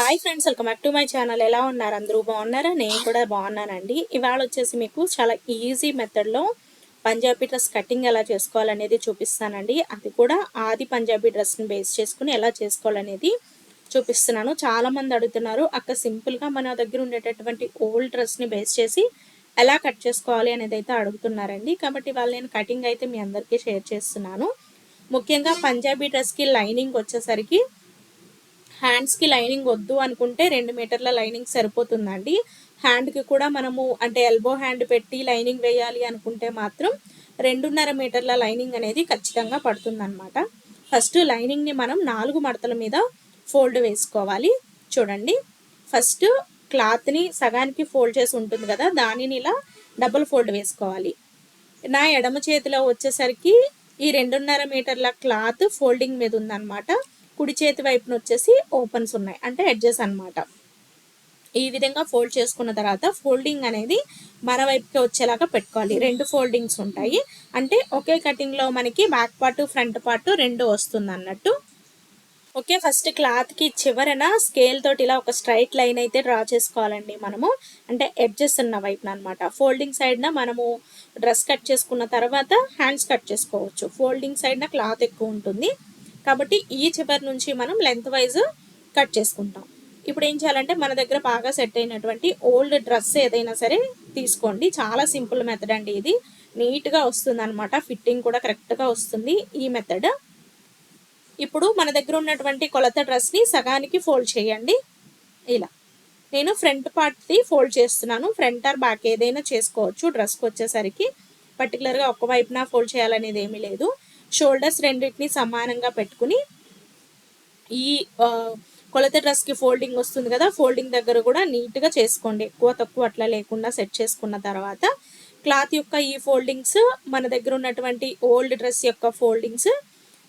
Hi friends welcome back to my channel ఎలా ఉన్నారు? అందరూ బాగున్నారా? నేను కూడా బాగున్నానండి. ఇవాళ వచ్చేసి మీకు చాలా ఈజీ మెథడ్లో పంజాబీ డ్రెస్ కటింగ్ ఎలా చేసుకోవాలనేది చూపిస్తానండి. అది కూడా ఆది పంజాబీ డ్రెస్ని బేస్ చేసుకుని ఎలా చేసుకోవాలనేది చూపిస్తున్నాను. చాలా మంది అడుగుతున్నారు అక్క సింపుల్గా మన దగ్గర ఉండేటటువంటి ఓల్డ్ డ్రెస్ని బేస్ చేసి ఎలా కట్ చేసుకోవాలి? అనేది అయితే అడుగుతున్నారండి. కాబట్టి వాళ్ళు నేను కటింగ్ అయితే మీ అందరికీ షేర్ చేస్తున్నాను. ముఖ్యంగా పంజాబీ డ్రెస్కి లైనింగ్ వచ్చేసరికి హ్యాండ్స్కి లైనింగ్ వద్దు అనుకుంటే రెండు మీటర్ల లైనింగ్ సరిపోతుందండి. హ్యాండ్కి కూడా మనము అంటే ఎల్బో హ్యాండ్ పెట్టి లైనింగ్ వేయాలి అనుకుంటే మాత్రం రెండున్నర మీటర్ల లైనింగ్ అనేది ఖచ్చితంగా పడుతుందన్నమాట. ఫస్ట్ లైనింగ్ని మనం నాలుగు మడతల మీద ఫోల్డ్ వేసుకోవాలి. చూడండి. ఫస్ట్ క్లాత్ని సగానికి ఫోల్డ్ చేసి ఉంటుంది కదా దానిని ఇలా డబుల్ ఫోల్డ్ వేసుకోవాలి. నా ఎడమ చేతిలో వచ్చేసరికి ఈ రెండున్నర మీటర్ల క్లాత్ ఫోల్డింగ్ మీద ఉందన్నమాట. కుడి చేతి వైపున వచ్చేసి ఓపెన్స్ ఉన్నాయి. అంటే ఎడ్జెస్ అన్నమాట. ఈ విధంగా ఫోల్డ్ చేసుకున్న తర్వాత ఫోల్డింగ్ అనేది మరోవైపుకి వచ్చేలాగా పెట్టుకోవాలి. రెండు ఫోల్డింగ్స్ ఉంటాయి. అంటే ఒకే కటింగ్లో మనకి బ్యాక్ పార్ట్ ఫ్రంట్ పార్ట్ రెండు వస్తుంది అన్నట్టు. ఓకే ఫస్ట్ క్లాత్కి చివరన స్కేల్ తోటి ఇలా ఒక స్ట్రైట్ లైన్ అయితే డ్రా చేసుకోవాలండి మనము. అంటే ఎడ్జెస్ ఉన్న వైపున అనమాట ఫోల్డింగ్ సైడ్న మనము డ్రెస్ కట్ చేసుకున్న తర్వాత హ్యాండ్స్ కట్ చేసుకోవచ్చు. ఫోల్డింగ్ సైడ్న క్లాత్ ఎక్కువ ఉంటుంది. కాబట్టి ఈ చివరి నుంచి మనం లెంత్ వైజ్ కట్ చేసుకుంటాం. ఇప్పుడు ఏం చేయాలంటే మన దగ్గర బాగా సెట్ అయినటువంటి ఓల్డ్ డ్రెస్ ఏదైనా సరే తీసుకోండి. చాలా సింపుల్ మెథడ్ అండి ఇది. నీట్గా వస్తుంది అనమాట ఫిట్టింగ్ కూడా కరెక్ట్గా వస్తుంది ఈ మెథడ్ ఇప్పుడు మన దగ్గర ఉన్నటువంటి కొలత డ్రెస్ని సగానికి ఫోల్డ్ చేయండి. ఇలా. నేను ఫ్రంట్ పార్ట్ది ఫోల్డ్ చేస్తున్నాను. ఫ్రంట్ ఆర్ బ్యాక్ ఏదైనా చేసుకోవచ్చు. డ్రెస్కి వచ్చేసరికి. పర్టికులర్గా ఒక వైపున ఫోల్డ్ చేయాలనేది ఏమీ లేదు. షోల్డర్స్ రెండింటిని సమానంగా పెట్టుకుని ఈ కొలత డ్రెస్కి ఫోల్డింగ్ వస్తుంది కదా ఫోల్డింగ్ దగ్గర కూడా నీట్గా చేసుకోండి. ఎక్కువ తక్కువ అట్లా లేకుండా సెట్ చేసుకున్న తర్వాత క్లాత్ యొక్క ఈ ఫోల్డింగ్స్ మన దగ్గర ఉన్నటువంటి ఓల్డ్ డ్రెస్ యొక్క ఫోల్డింగ్స్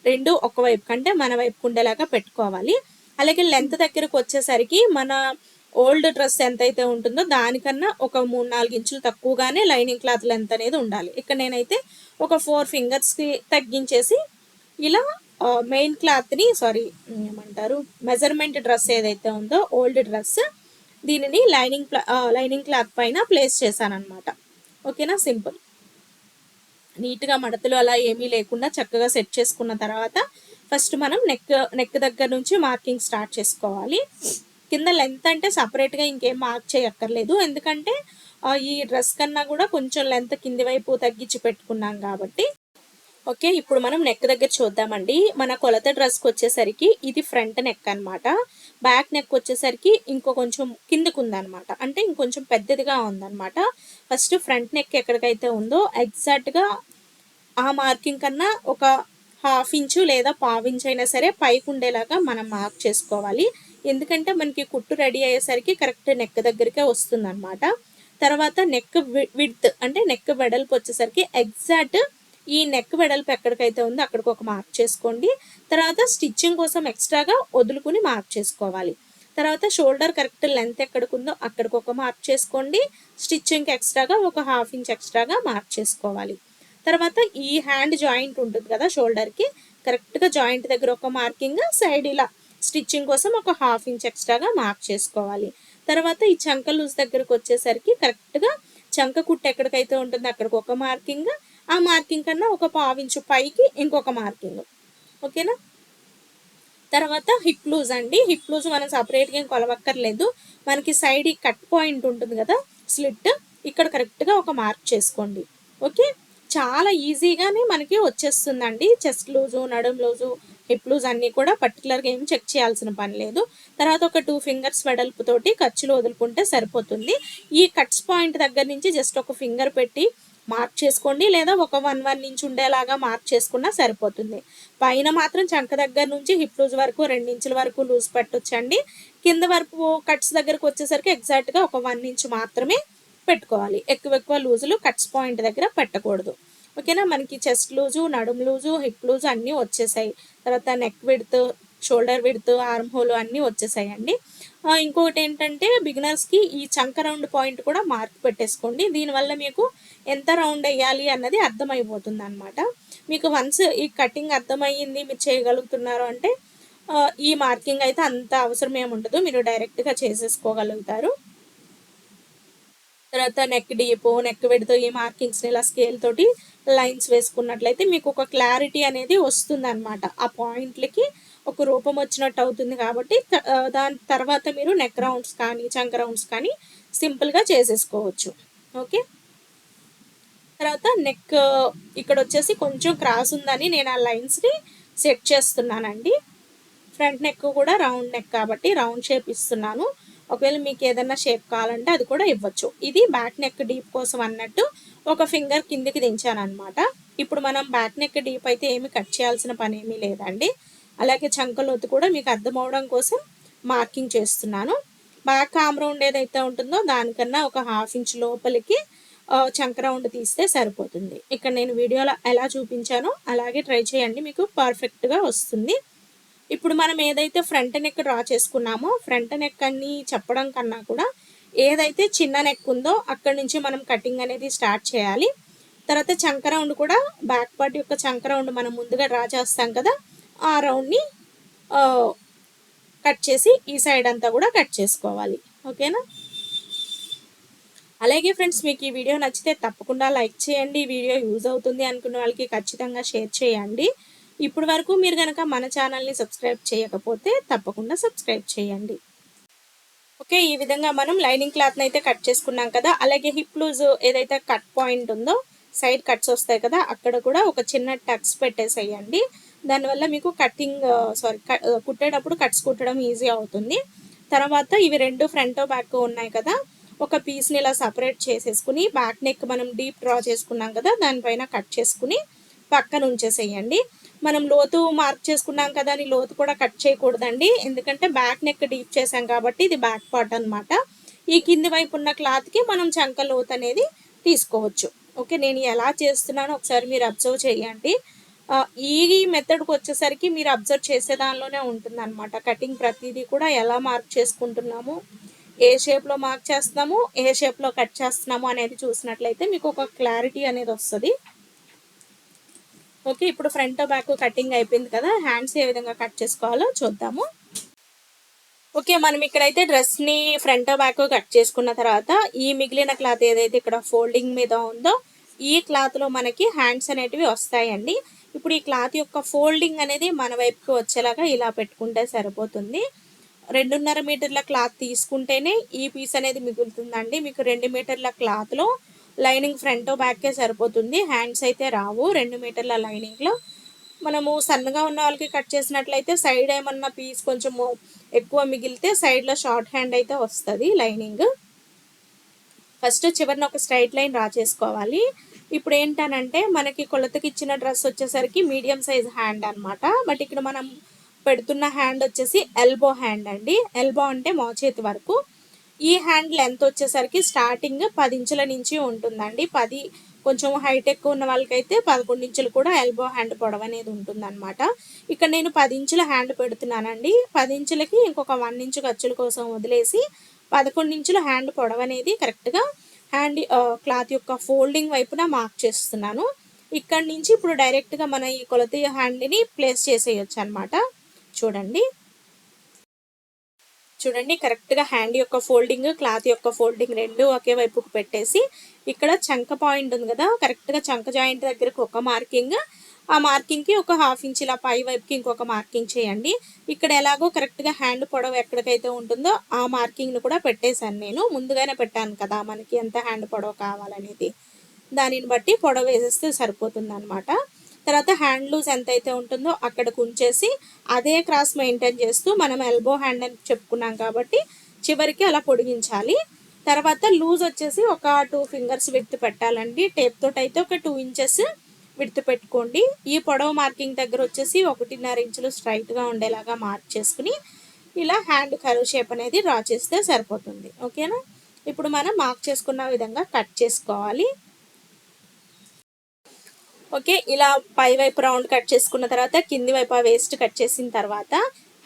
రెండు ఒక వైపు కంటే మన వైపు ఉండేలాగా పెట్టుకోవాలి. అలాగే లెంత్ దగ్గరకు వచ్చేసరికి మన ఓల్డ్ డ్రెస్ ఎంత అయితే ఉంటుందో దానికన్నా ఒక మూడు నాలుగు ఇంచులు తక్కువగానే లైనింగ్ క్లాత్ లెంత్ అనేది ఉండాలి. ఇక్కడ నేనైతే ఒక ఫోర్ ఫింగర్స్కి తగ్గించేసి ఇలా మెయిన్ క్లాత్ని సారీ ఏమంటారు మెజర్మెంట్ డ్రెస్ ఏదైతే ఉందో ఓల్డ్ డ్రెస్ దీనిని లైనింగ్ లైనింగ్ క్లాత్ పైన ప్లేస్ చేశాను అనమాట ఓకేనా? సింపుల్. నీట్గా మడతలు అలా ఏమీ లేకుండా చక్కగా సెట్ చేసుకున్న తర్వాత ఫస్ట్ మనం నెక్ నెక్ దగ్గర నుంచి మార్కింగ్ స్టార్ట్ చేసుకోవాలి. కింద లెంత్ అంటే సపరేట్గా ఇంకేం మార్క్ చేయక్కర్లేదు. ఎందుకంటే ఈ డ్రెస్ కన్నా కూడా కొంచెం లెంత్ కింది వైపు తగ్గించి పెట్టుకున్నాం కాబట్టి. ఓకే ఇప్పుడు మనం నెక్ దగ్గర చూద్దామండి. మన కొలత డ్రెస్కి వచ్చేసరికి ఇది ఫ్రంట్ నెక్ అనమాట బ్యాక్ నెక్ వచ్చేసరికి ఇంకో కొంచెం కిందకు ఉందనమాట అంటే ఇంకొంచెం పెద్దదిగా ఉందన్నమాట. ఫస్ట్ ఫ్రంట్ నెక్ ఎక్కడికైతే ఉందో ఎగ్జాక్ట్గా ఆ మార్కింగ్ కన్నా ఒక హాఫ్ ఇంచు లేదా పావు ఇంచు అయినా సరే పైకి ఉండేలాగా మనం మార్క్ చేసుకోవాలి. ఎందుకంటే మనకి కుట్టు రెడీ అయ్యేసరికి కరెక్ట్ నెక్ దగ్గరికే వస్తుంది అనమాట తర్వాత నెక్ విడ్త్ అంటే నెక్ వెడల్పు వచ్చేసరికి ఎగ్జాక్ట్ ఈ నెక్ వెడల్పు ఎక్కడికైతే ఉందో అక్కడికి ఒక మార్క్ చేసుకోండి. తర్వాత స్టిచ్చింగ్ కోసం ఎక్స్ట్రాగా వదులుకుని మార్క్ చేసుకోవాలి. తర్వాత షోల్డర్ కరెక్ట్ లెంత్ ఎక్కడికి ఉందో అక్కడికి ఒక మార్క్ చేసుకోండి. స్టిచ్చింగ్కి ఎక్స్ట్రాగా ఒక హాఫ్ ఇంచ్ ఎక్స్ట్రాగా మార్క్ చేసుకోవాలి. తర్వాత ఈ హ్యాండ్ జాయింట్ ఉంటుంది కదా షోల్డర్కి కరెక్ట్గా జాయింట్ దగ్గర ఒక మార్కింగ్ సైడ్ ఇలా స్టిచ్చింగ్ కోసం ఒక హాఫ్ ఇంచ్ ఎక్స్ట్రాగా మార్క్ చేసుకోవాలి. తర్వాత ఈ చంక లూజ్ దగ్గరకు వచ్చేసరికి కరెక్ట్గా చంక కుట్టు ఎక్కడికైతే ఉంటుందో అక్కడికి ఒక మార్కింగ్ ఆ మార్కింగ్ కన్నా ఒక పావించు పైకి ఇంకొక మార్కింగ్ ఓకేనా తర్వాత హిప్ లూజ్ అండి. హిప్ లూజ్ మనం సపరేట్గా ఏం కొలవక్కర్లేదు. మనకి సైడ్ ఈ కట్ పాయింట్ ఉంటుంది కదా స్లిట్ ఇక్కడ కరెక్ట్గా ఒక మార్క్ చేసుకోండి. ఓకే చాలా ఈజీగానే మనకి వచ్చేస్తుందండి. చెస్ట్ లూజు నడుం లూజు హిప్ లూజ్ అన్నీ కూడా పర్టికులర్గా ఏం చెక్ చేయాల్సిన పని లేదు. తర్వాత ఒక టూ ఫింగర్స్ వెడల్పుతోటి ఖర్చులు వదులుకుంటే సరిపోతుంది. ఈ కట్స్ పాయింట్ దగ్గర నుంచి జస్ట్ ఒక ఫింగర్ పెట్టి మార్క్ చేసుకోండి లేదా ఒక వన్ వన్ ఇంచ్ ఉండేలాగా మార్క్ చేసుకున్నా సరిపోతుంది. పైన మాత్రం చంక దగ్గర నుంచి హిప్ లూజ్ వరకు రెండించుల వరకు లూజ్ పెట్టొచ్చండి. కింద వరకు కట్స్ దగ్గరకు వచ్చేసరికి ఎగ్జాక్ట్గా ఒక వన్ ఇంచ్ మాత్రమే పెట్టుకోవాలి. ఎక్కువ ఎక్కువ లూజులు కట్స్ పాయింట్ దగ్గర పెట్టకూడదు. ఓకేనా? మనకి చెస్ట్ లూజు నడుం లూజు హిప్ లూజు అన్నీ వచ్చేసాయి. తర్వాత neck width shoulder width arm hole అన్నీ వచ్చేసాయండి. ఇంకొకటి ఏంటంటే బిగినర్స్కి ఈ చంక రౌండ్ పాయింట్ కూడా మార్క్ పెట్టేసుకోండి. దీనివల్ల మీకు ఎంత రౌండ్ వేయాలి అన్నది అర్థమైపోతుంది అనమాట మీకు వన్స్ ఈ కటింగ్ అర్థమయ్యింది మీరు చేయగలుగుతున్నారు అంటే ఈ మార్కింగ్ అయితే అంత అవసరం ఏమి ఉండదు. మీరు డైరెక్ట్గా చేసేసుకోగలుగుతారు. తర్వాత నెక్ డీప్ నెక్ విడుతూ ఈ మార్కింగ్స్ని ఇలా స్కేల్ తోటి లైన్స్ వేసుకున్నట్లయితే మీకు ఒక క్లారిటీ అనేది వస్తుంది అనమాట ఆ పాయింట్లకి ఒక రూపం వచ్చినట్టు అవుతుంది కాబట్టి దాని తర్వాత మీరు నెక్ రౌండ్స్ కానీ చంక రౌండ్స్ కానీ సింపుల్గా చేసేసుకోవచ్చు. ఓకే తర్వాత నెక్ ఇక్కడ వచ్చేసి కొంచెం క్రాస్ ఉందని నేను ఆ లైన్స్ని సెట్ చేస్తున్నానండి. ఫ్రంట్ నెక్ కూడా రౌండ్ నెక్ కాబట్టి రౌండ్ షేప్ ఇస్తున్నాను. ఒకవేళ మీకు ఏదైనా షేప్ కావాలంటే అది కూడా ఇవ్వచ్చు. ఇది బ్యాక్ నెక్ డీప్ కోసం అన్నట్టు ఒక ఫింగర్ కిందికి దించాను అనమాట ఇప్పుడు మనం బ్యాక్ నెక్ డీప్ అయితే ఏమి కట్ చేయాల్సిన పని ఏమీ లేదండి. అలాగే చంకలోతు కూడా మీకు అర్థం అవడం కోసం మార్కింగ్ చేస్తున్నాను. బ్యాక్ ఆమ్ రౌండ్ ఏదైతే ఉంటుందో దానికన్నా ఒక హాఫ్ ఇంచ్ లోపలికి చంక రౌండ్ తీస్తే సరిపోతుంది. ఇక్కడ నేను వీడియోలో ఎలా చూపించానో అలాగే ట్రై చేయండి మీకు పర్ఫెక్ట్గా వస్తుంది. ఇప్పుడు మనం ఏదైతే ఫ్రంట్ నెక్ డ్రా చేసుకున్నామో ఫ్రంట్ నెక్ అని చెప్పడం కన్నా కూడా ఏదైతే చిన్న నెక్ ఉందో అక్కడి నుంచి మనం కటింగ్ అనేది స్టార్ట్ చేయాలి. తర్వాత చంక రౌండ్ కూడా బ్యాక్ పార్ట్ యొక్క చంక రౌండ్ మనం ముందుగా డ్రా చేస్తాం కదా ఆ రౌండ్ని కట్ చేసి ఈ సైడ్ అంతా కూడా కట్ చేసుకోవాలి. ఓకేనా? అలాగే ఫ్రెండ్స్ మీకు ఈ వీడియో నచ్చితే తప్పకుండా లైక్ చేయండి. ఈ వీడియో యూజ్ అవుతుంది అనుకున్న వాళ్ళకి ఖచ్చితంగా షేర్ చేయండి. ఇప్పుడు వరకు మీరు కనుక మన ఛానల్ని సబ్స్క్రైబ్ చేయకపోతే తప్పకుండా సబ్స్క్రైబ్ చేయండి. ఓకే ఈ విధంగా మనం లైనింగ్ క్లాత్ని అయితే కట్ చేసుకున్నాం కదా అలాగే హిప్ లూజ్ ఏదైతే కట్ పాయింట్ ఉందో సైడ్ కట్స్ వస్తాయి కదా అక్కడ కూడా ఒక చిన్న టక్స్ పెట్టేసేయండి. దానివల్ల మీకు కటింగ్ సారీ కుట్టేటప్పుడు కట్స్ కుట్టడం ఈజీ అవుతుంది. తర్వాత ఇవి రెండు ఫ్రంట్ బ్యాక్ ఉన్నాయి కదా ఒక పీస్ని ఇలా సపరేట్ చేసేసుకుని బ్యాక్ నెక్ మనం డీప్ డ్రా చేసుకున్నాం కదా దానిపైన కట్ చేసుకుని పక్కన ఉంచేసేయండి. మనం లోతు మార్క్ చేసుకున్నాం కదా అని లోతు కూడా కట్ చేయకూడదండి. ఎందుకంటే బ్యాక్ నెక్ డీప్ చేసాం కాబట్టి ఇది బ్యాక్ పార్ట్ అనమాట ఈ కింది వైపు ఉన్న క్లాత్కి మనం చంక లోతు అనేది తీసుకోవచ్చు. ఓకే నేను ఎలా చేస్తున్నానో ఒకసారి మీరు అబ్జర్వ్ చేయండి. ఈ మెథడ్కి వచ్చేసరికి మీరు అబ్జర్వ్ చేసే దానిలోనే ఉంటుంది అనమాట కటింగ్ ప్రతిదీ కూడా ఎలా మార్క్ చేసుకుంటున్నాము ఏ షేప్లో మార్క్ చేస్తున్నాము ఏ షేప్లో కట్ చేస్తున్నాము అనేది చూసినట్లయితే మీకు ఒక క్లారిటీ అనేది వస్తుంది. ఓకే ఇప్పుడు ఫ్రంట్ బ్యాక్ కటింగ్ అయిపోయింది కదా హ్యాండ్స్ ఏ విధంగా కట్ చేసుకోవాలో చూద్దాము. ఓకే మనం ఇక్కడైతే డ్రెస్ని ఫ్రంట్ బ్యాక్ కట్ చేసుకున్న తర్వాత ఈ మిగిలిన క్లాత్ ఏదైతే ఇక్కడ ఫోల్డింగ్ మీద ఉందో ఈ క్లాత్లో మనకి హ్యాండ్స్ అనేటివి వస్తాయండి. ఇప్పుడు ఈ క్లాత్ యొక్క ఫోల్డింగ్ అనేది మన వైపుకి వచ్చేలాగా ఇలా పెట్టుకుంటే సరిపోతుంది. రెండున్నర మీటర్ల క్లాత్ తీసుకుంటేనే ఈ పీస్ అనేది మిగులుతుందండి. మీకు రెండు మీటర్ల క్లాత్లో లైనింగ్ ఫ్రంట్ బ్యాక్కే సరిపోతుంది. హ్యాండ్స్ అయితే రావు. రెండు మీటర్ల లైనింగ్లో మనము సన్నగా ఉన్న వాళ్ళకి కట్ చేసినట్లయితే సైడ్ ఏమన్నా పీస్ కొంచెము ఎక్కువ మిగిలితే సైడ్లో షార్ట్ హ్యాండ్ అయితే వస్తుంది లైనింగ్. ఫస్ట్ చివరిన ఒక స్ట్రైట్ లైన్ డ్రా చేసుకోవాలి. ఇప్పుడు ఏంటనంటే మనకి కొలతకి ఇచ్చిన డ్రెస్ వచ్చేసరికి మీడియం సైజ్ హ్యాండ్ అన్నమాట. బట్ ఇక్కడ మనం పెడుతున్న హ్యాండ్ వచ్చేసి ఎల్బో హ్యాండ్ అండి. ఎల్బో అంటే మోచేతి వరకు. ఈ హ్యాండ్ లెంత్ వచ్చేసరికి స్టార్టింగ్ పది ఇంచుల నుంచి ఉంటుందండి. పది కొంచెం హైటెక్ ఉన్న వాళ్ళకైతే పదకొండు ఇంచులు కూడా ఎల్బో హ్యాండ్ పొడవు అనేది ఉంటుందన్నమాట. ఇక్కడ నేను పది ఇంచుల హ్యాండ్ పెడుతున్నానండి. పది ఇంచులకి ఇంకొక వన్ ఇంచు ఖర్చుల కోసం వదిలేసి పదకొండు ఇంచుల హ్యాండ్ పొడవు అనేది కరెక్ట్గా హ్యాండ్ క్లాత్ యొక్క ఫోల్డింగ్ వైపున మార్క్ చేస్తున్నాను. ఇక్కడ నుంచి ఇప్పుడు డైరెక్ట్గా మన ఈ కొలత హ్యాండ్ని ప్లేస్ చేసేయచ్చు అనమాట చూడండి. చూడండి కరెక్ట్గా హ్యాండ్ యొక్క ఫోల్డింగ్ క్లాత్ యొక్క ఫోల్డింగ్ రెండు ఒకే వైపుకు పెట్టేసి ఇక్కడ చంక పాయింట్ ఉంది కదా కరెక్ట్గా చంక జాయింట్ దగ్గరకు ఒక మార్కింగ్ ఆ మార్కింగ్కి ఒక హాఫ్ ఇంచ్ ఇలా పై వైపుకి ఇంకొక మార్కింగ్ చేయండి. ఇక్కడ ఎలాగో కరెక్ట్గా హ్యాండ్ పొడవు ఎక్కడికైతే ఉంటుందో ఆ మార్కింగ్ను కూడా పెట్టేశాను నేను. ముందుగానే పెట్టాను కదా మనకి ఎంత హ్యాండ్ పొడవు కావాలనేది. దానిని బట్టి పొడవు వేసేస్తే సరిపోతుంది అనమాట తర్వాత హ్యాండ్ లూజ్ ఎంత అయితే ఉంటుందో అక్కడికి ఉంచేసి అదే క్రాస్ మెయింటైన్ చేస్తూ మనం ఎల్బో హ్యాండ్ అని చెప్పుకున్నాం కాబట్టి చివరికి అలా పొడిగించాలి. తర్వాత లూజ్ వచ్చేసి ఒక టూ ఫింగర్స్ విడ్త్ పెట్టాలండి. టేప్ తోటి అయితే ఒక టూ ఇంచెస్ విడ్త్ పెట్టుకోండి. ఈ పొడవు మార్కింగ్ దగ్గర వచ్చేసి ఒకటిన్నర ఇంచులు స్ట్రైట్గా ఉండేలాగా మార్క్ చేసుకుని ఇలా హ్యాండ్ కరువు షేప్ అనేది డ్రా చేస్తే సరిపోతుంది. ఓకేనా? ఇప్పుడు మనం మార్క్ చేసుకున్న విధంగా కట్ చేసుకోవాలి. ఓకే ఇలా పై వైపు రౌండ్ కట్ చేసుకున్న తర్వాత కింది వైపు ఆ వేస్ట్ కట్ చేసిన తర్వాత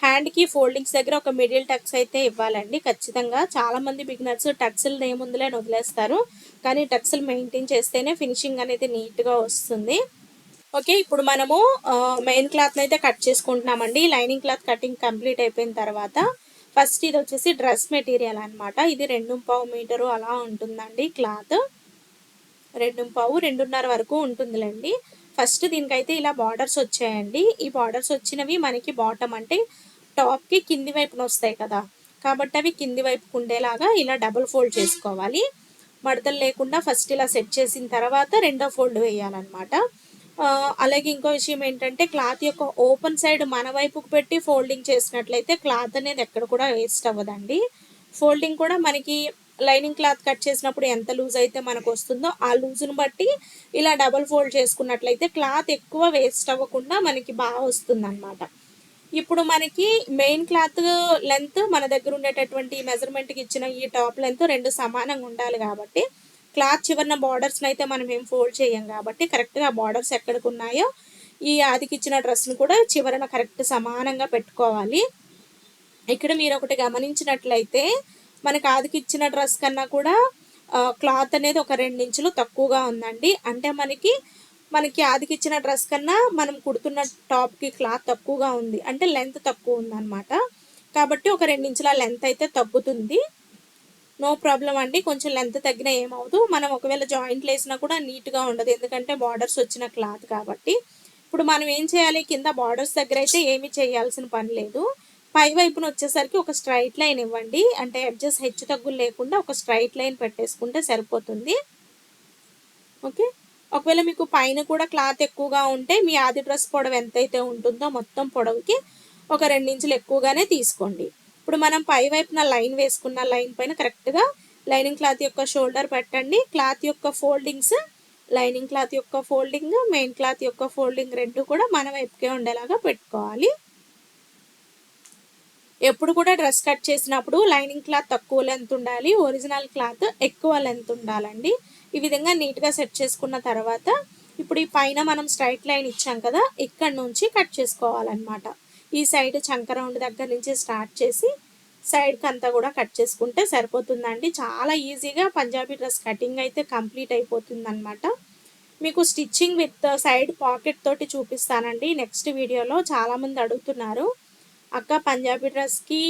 హ్యాండ్కి ఫోల్డింగ్స్ దగ్గర ఒక మిడిల్ టక్స్ అయితే ఇవ్వాలండి. ఖచ్చితంగా చాలామంది బిగినర్స్ టక్స్లు ఏముందులే వదిలేస్తారు. కానీ టక్స్లు మెయింటైన్ చేస్తేనే ఫినిషింగ్ అనేది నీట్గా వస్తుంది. ఓకే ఇప్పుడు మనము మెయిన్ క్లాత్ని అయితే కట్ చేసుకుంటున్నామండి. లైనింగ్ క్లాత్ కటింగ్ కంప్లీట్ అయిపోయిన తర్వాత ఫస్ట్ ఇది వచ్చేసి డ్రెస్ మెటీరియల్ అనమాట ఇది రెండు పావు మీటరు అలా ఉంటుందండి క్లాత్ రెండు పావు రెండున్నర వరకు ఉంటుందిలేండి. ఫస్ట్ దీనికైతే ఇలా బార్డర్స్ వచ్చాయండి. ఈ బార్డర్స్ వచ్చినవి మనకి బాటమ్ అంటే టాప్కి కింది వైపున వస్తాయి కదా. కాబట్టి అవి కింది వైపుకు ఉండేలాగా ఇలా డబుల్ ఫోల్డ్ చేసుకోవాలి. మడతలు లేకుండా ఫస్ట్ ఇలా సెట్ చేసిన తర్వాత రెండో ఫోల్డ్ వేయాలన్నమాట. అలాగే ఇంకో విషయం ఏంటంటే క్లాత్ యొక్క ఓపెన్ సైడ్ మన వైపుకు పెట్టి ఫోల్డింగ్ చేసినట్లయితే క్లాత్ అనేది ఎక్కడ కూడా వేస్ట్ అవ్వదండి. ఫోల్డింగ్ కూడా మనకి లైనింగ్ క్లాత్ కట్ చేసినప్పుడు ఎంత లూజ్ అయితే మనకు వస్తుందో ఆ లూజ్ను బట్టి ఇలా డబల్ ఫోల్డ్ చేసుకున్నట్లయితే క్లాత్ ఎక్కువ వేస్ట్ అవ్వకుండా మనకి బాగా వస్తుంది అనమాట ఇప్పుడు మనకి మెయిన్ క్లాత్ లెంత్ మన దగ్గర ఉండేటటువంటి మెజర్మెంట్కి ఇచ్చిన ఈ టాప్ లెంత్ రెండు సమానంగా ఉండాలి కాబట్టి క్లాత్ చివరిన బార్డర్స్ని అయితే మనం ఏం ఫోల్డ్ చేయం కాబట్టి కరెక్ట్గా బార్డర్స్ ఎక్కడికి ఉన్నాయో ఈ ఆదికి ఇచ్చిన డ్రెస్ను కూడా చివరన కరెక్ట్ సమానంగా పెట్టుకోవాలి. ఇక్కడ మీరు ఒకటి గమనించినట్లయితే మనకి ఆదికిచ్చిన డ్రెస్ కన్నా కూడా క్లాత్ అనేది ఒక ఇంచులు తక్కువగా ఉందండి. అంటే మనకి మనకి ఆదికిచ్చిన డ్రెస్ కన్నా మనం కుడుతున్న టాప్కి క్లాత్ తక్కువగా ఉంది. అంటే లెంత్ తక్కువ ఉందన్నమాట. కాబట్టి ఒక ఇంచుల లెంత్ అయితే తగ్గుతుంది. నో ప్రాబ్లం అండి. కొంచెం లెంత్ తగ్గినా ఏమవుదు మనం ఒకవేళ జాయింట్లు వేసినా కూడా నీట్గా ఉండదు. ఎందుకంటే బార్డర్స్ వచ్చిన క్లాత్ కాబట్టి. ఇప్పుడు మనం ఏం చేయాలి? కింద బార్డర్స్ దగ్గర అయితే ఏమీ చేయాల్సిన పని లేదు. పై వైపున వచ్చేసరికి ఒక స్ట్రైట్ లైన్ ఇవ్వండి. అంటే అడ్జస్ట్ హెచ్చు తగ్గులు లేకుండా ఒక స్ట్రైట్ లైన్ పెట్టేసుకుంటే సరిపోతుంది. ఓకే ఒకవేళ మీకు పైన కూడా క్లాత్ ఎక్కువగా ఉంటే మీ ఆది డ్రెస్ పొడవు ఎంతైతే ఉంటుందో మొత్తం పొడవుకి ఒక రెండించులు ఎక్కువగానే తీసుకోండి. ఇప్పుడు మనం పై వైపున లైన్ వేసుకున్న లైన్ పైన కరెక్ట్గా లైనింగ్ క్లాత్ యొక్క షోల్డర్ పెట్టండి. క్లాత్ యొక్క ఫోల్డింగ్స్ లైనింగ్ క్లాత్ యొక్క ఫోల్డింగ్ మెయిన్ క్లాత్ యొక్క ఫోల్డింగ్ రెండు కూడా మన వైపుకే ఉండేలాగా పెట్టుకోవాలి. ఎప్పుడు కూడా డ్రెస్ కట్ చేసినప్పుడు లైనింగ్ క్లాత్ తక్కువ లెంత్ ఉండాలి ఒరిజినల్ క్లాత్ ఎక్కువ లెంత్ ఉండాలండి. ఈ విధంగా నీట్గా సెట్ చేసుకున్న తర్వాత ఇప్పుడు ఈ పైన మనం స్ట్రైట్ లైన్ ఇచ్చాం కదా ఇక్కడ నుంచి కట్ చేసుకోవాలన్నమాట. ఈ సైడ్ చంక రౌండ్ దగ్గర నుంచి స్టార్ట్ చేసి సైడ్కి అంతా కూడా కట్ చేసుకుంటే సరిపోతుందండి. చాలా ఈజీగా పంజాబీ డ్రెస్ కటింగ్ అయితే కంప్లీట్ అయిపోతుంది అనమాట మీకు స్టిచ్చింగ్ విత్ సైడ్ పాకెట్ తోటి చూపిస్తానండి నెక్స్ట్ వీడియోలో చాలామంది అడుగుతున్నారు. అక్క పంజాబీ డ్రెస్కి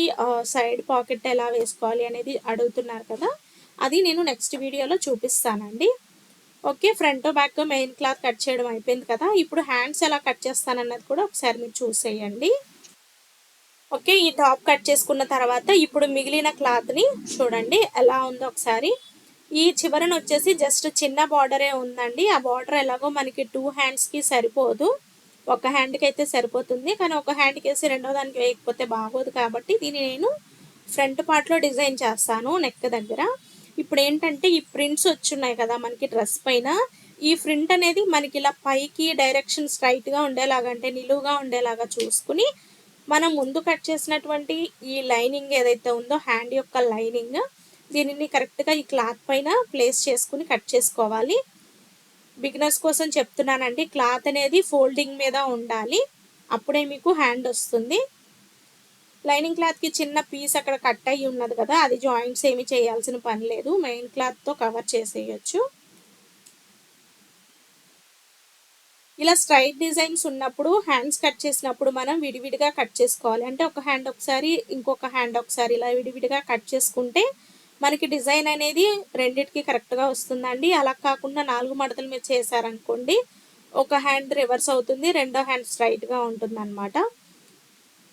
సైడ్ పాకెట్ ఎలా వేసుకోవాలి అనేది అడుగుతున్నారు కదా? అది నేను నెక్స్ట్ వీడియోలో చూపిస్తానండి. Okay front back main cloth cut చేయడం అయిపోయింది కదా? ఇప్పుడు హ్యాండ్స్ ఎలా కట్ చేస్తానన్నది కూడా ఒకసారి మీరు చూసేయండి. ఓకే ఈ టాప్ కట్ చేసుకున్న తర్వాత ఇప్పుడు మిగిలిన క్లాత్ని చూడండి ఎలా ఉందో ఒకసారి. ఈ చివరన వచ్చేసి జస్ట్ చిన్న బార్డరే ఉందండి. ఆ బార్డర్ ఎలాగో మనకి టూ హ్యాండ్స్కి సరిపోదు. ఒక హ్యాండ్కి అయితే సరిపోతుంది. కానీ ఒక హ్యాండ్కి వేసి రెండో దానికి వేయకపోతే బాగోదు కాబట్టి దీన్ని నేను ఫ్రంట్ పార్ట్లో డిజైన్ చేస్తాను నెక్ దగ్గర. ఇప్పుడు ఏంటంటే ఈ ప్రింట్స్ వచ్చున్నాయి కదా మనకి డ్రెస్ పైన. ఈ ప్రింట్ అనేది మనకి ఇలా పైకి డైరెక్షన్ స్ట్రైట్గా ఉండేలాగా అంటే నిలువుగా ఉండేలాగా చూసుకుని మనం ముందు కట్ చేసినటువంటి ఈ లైనింగ్ ఏదైతే ఉందో హ్యాండ్ యొక్క లైనింగ్ దీనిని కరెక్ట్గా ఈ క్లాత్ పైన ప్లేస్ చేసుకుని కట్ చేసుకోవాలి. బిగినర్స్ కోసం చెప్తున్నానండి. క్లాత్ అనేది ఫోల్డింగ్ మీద ఉండాలి. అప్పుడే మీకు హ్యాండ్ వస్తుంది. లైనింగ్ క్లాత్కి చిన్న పీస్ అక్కడ కట్ అయ్యి ఉన్నది కదా అది జాయింట్స్ ఏమి చేయాల్సిన పని లేదు. మెయిన్ క్లాత్తో కవర్ చేసేయచ్చు. ఇలా స్ట్రైట్ డిజైన్స్ ఉన్నప్పుడు హ్యాండ్స్ కట్ చేసినప్పుడు మనం విడివిడిగా కట్ చేసుకోవాలి. అంటే ఒక హ్యాండ్ ఒకసారి ఇంకొక హ్యాండ్ ఒకసారి ఇలా విడివిడిగా కట్ చేసుకుంటే మనకి డిజైన్ అనేది రెండిటికి కరెక్ట్గా వస్తుందండి. అలా కాకుండా నాలుగు మడతలు మీరు చేశారనుకోండి ఒక హ్యాండ్ రివర్స్ అవుతుంది రెండో హ్యాండ్ స్ట్రైట్గా ఉంటుంది అనమాట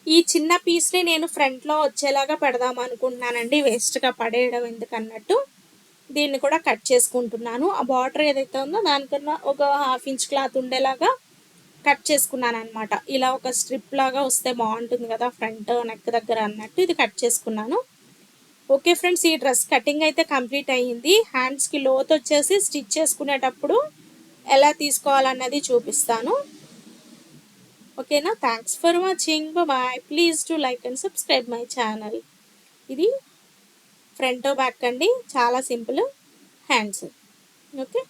ఈ చిన్న పీస్ని నేను ఫ్రంట్లో వచ్చేలాగా పెడదాం అనుకుంటున్నానండి. వేస్ట్గా పడేయడం ఎందుకన్నట్టు. దీన్ని కూడా కట్ చేసుకుంటున్నాను. ఆ బార్డర్ ఏదైతే ఉందో దానికన్నా ఒక హాఫ్ ఇంచ్ క్లాత్ ఉండేలాగా కట్ చేసుకున్నాను అనమాట ఇలా ఒక స్ట్రిప్ లాగా వస్తే బాగుంటుంది కదా ఫ్రంట్ నెక్ దగ్గర అన్నట్టు ఇది కట్ చేసుకున్నాను. ఓకే ఫ్రెండ్స్ ఈ డ్రెస్ కటింగ్ అయితే కంప్లీట్ అయ్యింది. హ్యాండ్స్కి లోత్ వచ్చేసి స్టిచ్ చేసుకునేటప్పుడు ఎలా తీసుకోవాలన్నది చూపిస్తాను. ఓకేనా? Thanks for watching bye please to like and subscribe my channel ఇది ఫ్రంట్ బ్యాక్ అండి. చాలా సింపుల్ హ్యాండ్స్ ఓకే?